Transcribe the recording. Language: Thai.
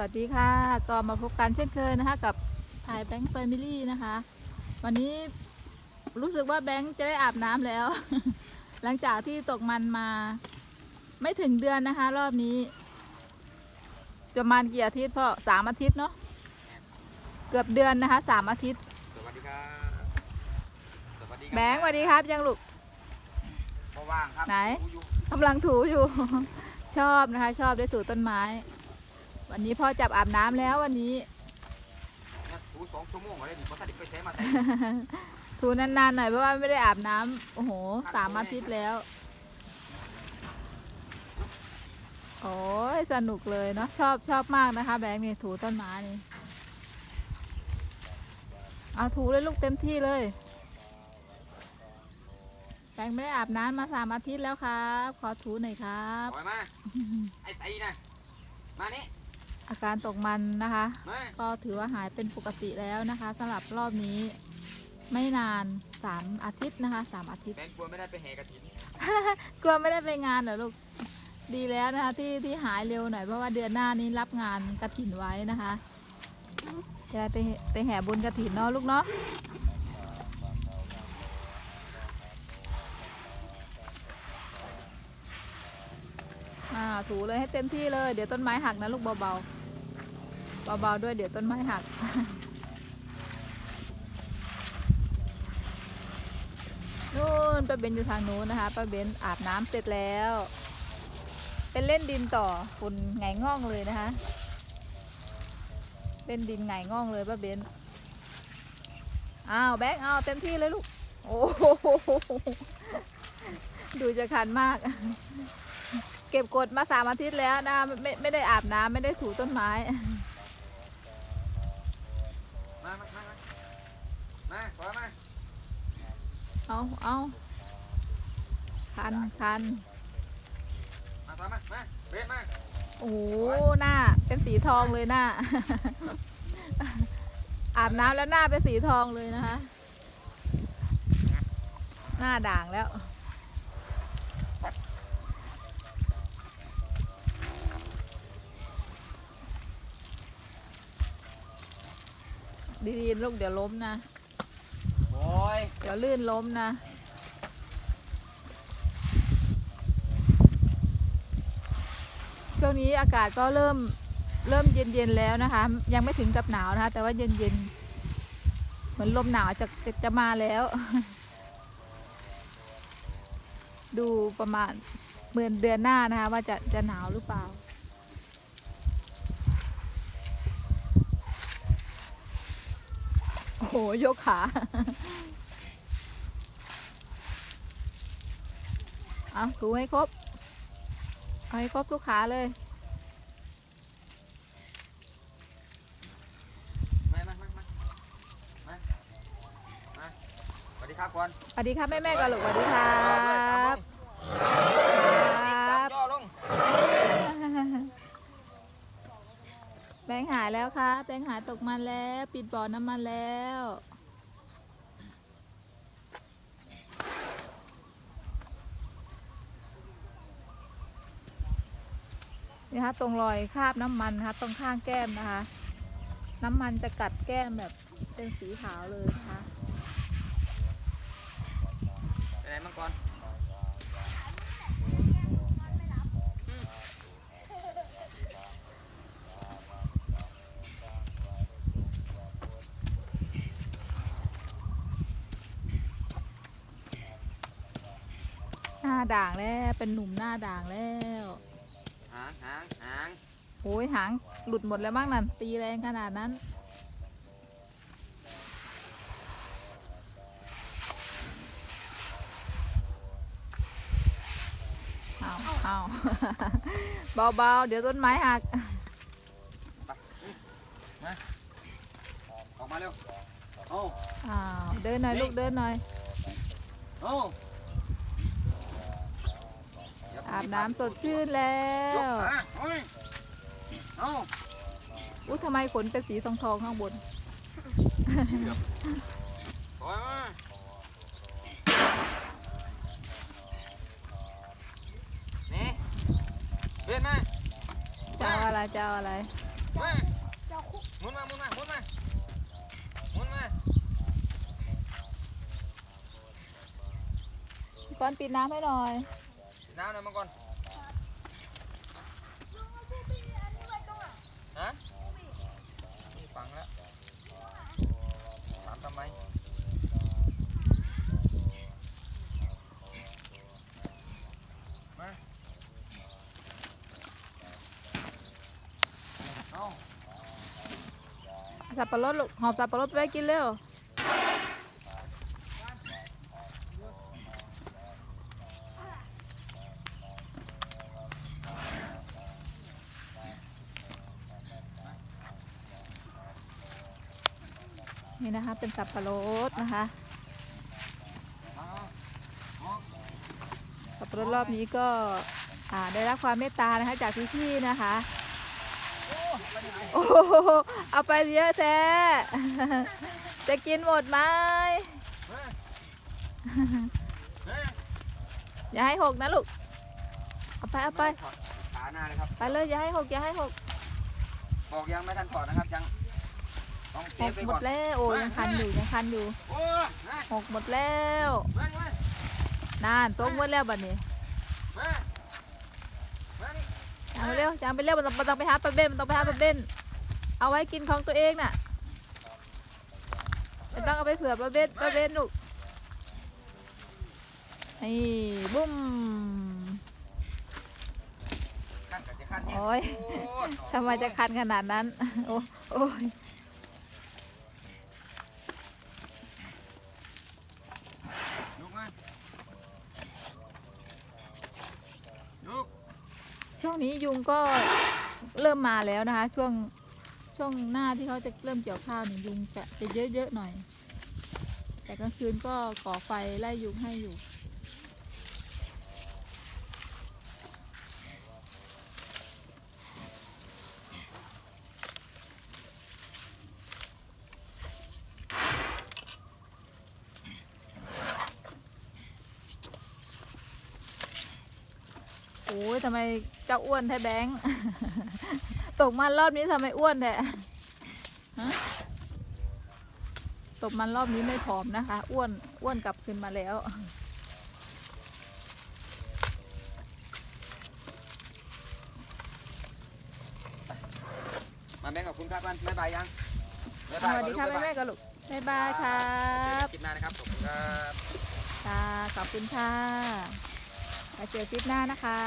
วัสดีค่ะ ก็มาพบกันเช่นเคยนะคะ กับถ่ายแบงค์แฟมิลี่นะคะ วันนี้รู้สึกว่าแบงค์จะได้อาบน้ำแล้ว หลังจากที่ตกมันมา ไม่ถึงเดือนนะคะ รอบนี้ประมาณกี่อาทิตย์พ่อสามอาทิตย์เนาะเกือบเดือนนะคะสามอาทิตย์สวัสดีครับสวัสดีครัแบงค์สวัสดีครับ ยังลูกพอว่างครับไหนดูอยู่กำลังถูอยู่ ชอบนะคะ ชอบได้ถูต้นไม้ วันนี้พ่อจับอาบน้ำแล้ววันนี้เนี่ยถูสองชั่วโมงเลยเพราะถ้าเด็กไปใช้มาใส่ถูนานๆหน่อยเพราะว่าไม่ได้อาบน้ำโอ้โหสามอาทิตย์แล้ว โอ้ยสนุกเลยเนาะชอบชอบมากนะคะ แบงค์นี่ถูต้นไม้นี่เอาถูเลยลูกเต็มที่เลย แบงค์ไม่ได้อาบน้ำมาสามอาทิตย์แล้วครับ ขอถูหน่อยครับปล่อยมา ไอ้ใส่นะมานี่ อาการตกมันนะคะมาก็ถือว่าหายเป็นปกติแล้วนะคะสำหรับรอบนี้ไม่นานสามอาทิตย์นะคะสามอาทิตย์แฟนกลัวไม่ได้ไปแห่กระถินกลัวไม่ได้ไปงานเหรอลูกดีแล้วนะคะที่ที่หายเร็วหน่อยเพราะว่าเดือนหน้านี้รับงานกระถินไว้นะคะจะได้ไปไปแห่บุญกระถินเนาะลูกเนาะอ่าถูเลยให้เต็มที่เลย เดี๋ยวต้นไม้หักนะลูกเบาๆ เบาๆด้วยเดี๋ยวต้นไม้หัก นู่นป้าเบนอยู่ทางนู้นนะคะป้าเบนอาบน้ำเสร็จแล้ว เป็นเล่นดินต่อฝุ่นไงง่องเลยนะคะ เล่นดินไงง่องเลยป้าเบนอ้าวแบงค์เอาเต็มที่เลยลูก โอ้โหดูจะคันมาก เก็บกดมาสามอาทิตย์แล้วนะไม่ไม่ได้อาบน้ำไม่ได้ถูต้นไม้ มาปล่อยมาเอาเอาคันคันมาปล่อยมามาเบ็ดมาโอ้โหหน้าเป็นสีทองเลยหน้า อาบน้ำแล้วหน้าเป็นสีทองเลยนะคะ หน้าด่างแล้วดีๆลูกเดี๋ยวล้มนะโอ้ย เดี๋ยวลื่นล้มนะ ช่วงนี้อากาศก็เริ่มเริ่มเย็นๆแล้วนะคะ ยังไม่ถึงกับหนาวนะคะ แต่ว่าเย็นๆเหมือนลมหนาวจะจะจะมาแล้ว ดูประมาณเหมือนเดือนหน้านะคะ ว่าจะจะหนาวหรือเปล่าโอ้โหยกขา เอาถูให้ครบ เอาให้ครบทุกขาเลยมามามามามามาสวัสดีครับก่อนสวัสดีครับแม่แม่ๆกันลูกสวัสดีครับครับย่อลงแบงค์หายแล้วครับแบงค์หายตกมันแล้ว ปิดบ่อน้ำมันแล้ว นี่คะตรงรอยคราบน้ำมันนะคะตรงข้างแก้มนะคะ น้ำมันจะกัดแก้มแบบเป็นสีขาวเลยนะคะไปไหนมังกรอืมหน้าด่างแล้วเป็นหนุ่มหน้าด่างแล้ว หางหางหาง โอ้ยหางหลุดหมดแล้วบ้างนั่นตีแรงขนาดนั้น เอาเอาเบา ๆ เดี๋ยวต้นไม้หักไปอืมมาออกมาเร็วโอ้อ้าวเดินหน่อยลูกเดินหน่อยโอ้เดี๋ยวอาบน้ำสดชื่นแล้ยกว ขาโอ้ยโอ้อุ้ยทำไมขนเป็นสีทองทองๆข้างบนปล่อยมานี่เบ็ดมาจะเอาอะไรจะเอาอะไรเมาหมุนมาหมุนมาหมุนมาหมุนมาพี่ก้อนปิดน้ำให้หน่อยน้ำหน่อยมังกรฮะนี่ฟังแล้วถามทำไมมาเอา สับปะรดลูกหอบสับปะรดไปกินเร็วนี่นะคะเป็นสับปะรดนะคะเอาเอาสับปะรดรอบนี้ก็ได้รับความเมตตานะคะจากพี่ๆนะคะ โอ้โหเอาไปเยอะแท้ จะกินหมดไหมมามาอย่าให้หกนะลูก เอาไปเอาไปถอดขาหน้าเลยครับ ไปเลยอย่าให้หกอย่าให้หก บอกยังไม่ทันถอดนะครับยังต้องเซหฟกไปหมก่อดนแล้วโอ้ยังคันอยู่ยังคันอยู่โอ้มาหกหมดแล้วมามานานตรงหมดแล้วบัดนี้มามานี่ จางไปเร็วจางไปเร็วมันต้องมันต้องไปหาปลาเบ้นมันต้องไปหาปลาเบ้นเอาไว้กินของตัวเองน่ะไม่ต้องเอาไปเผื่อปลาเบ้นปลาเบ้นลูกนี่บุ้มโอ้ยทำไมจะคันขนาดนั้น โอ้ย นี้ยุงก็เริ่มมาแล้วนะคะ ช่วงช่วงหน้าที่เขาจะเริ่มเกี่ยวข้าวนี่ยุงจะจะเยอะๆหน่อย แต่กลางคืนก็ก่อไฟไล่ยุงให้อยู่ อ้ยทำไมเจ้าอ้วนแท้แบงค์ ตกมันรอบนี้ทำไมอ้วนแท้ฮะตกมันรอบนี้ไม่ผอมนะคะ อ้วนอ้วนกลับขึ้นมาแล้ว มาแม่งกับคุณครับมันบ๊ายบายยังบ๊ายสบายวัสดีค่ะก่อนลูกแม่แม่กับลูกบ๊ายบายครัเจอบกันคลิปหน้านะครับขอบคุณครับ ค่ะ ขอบคุณค่ะ มาเจอคลิปหน้านะคะ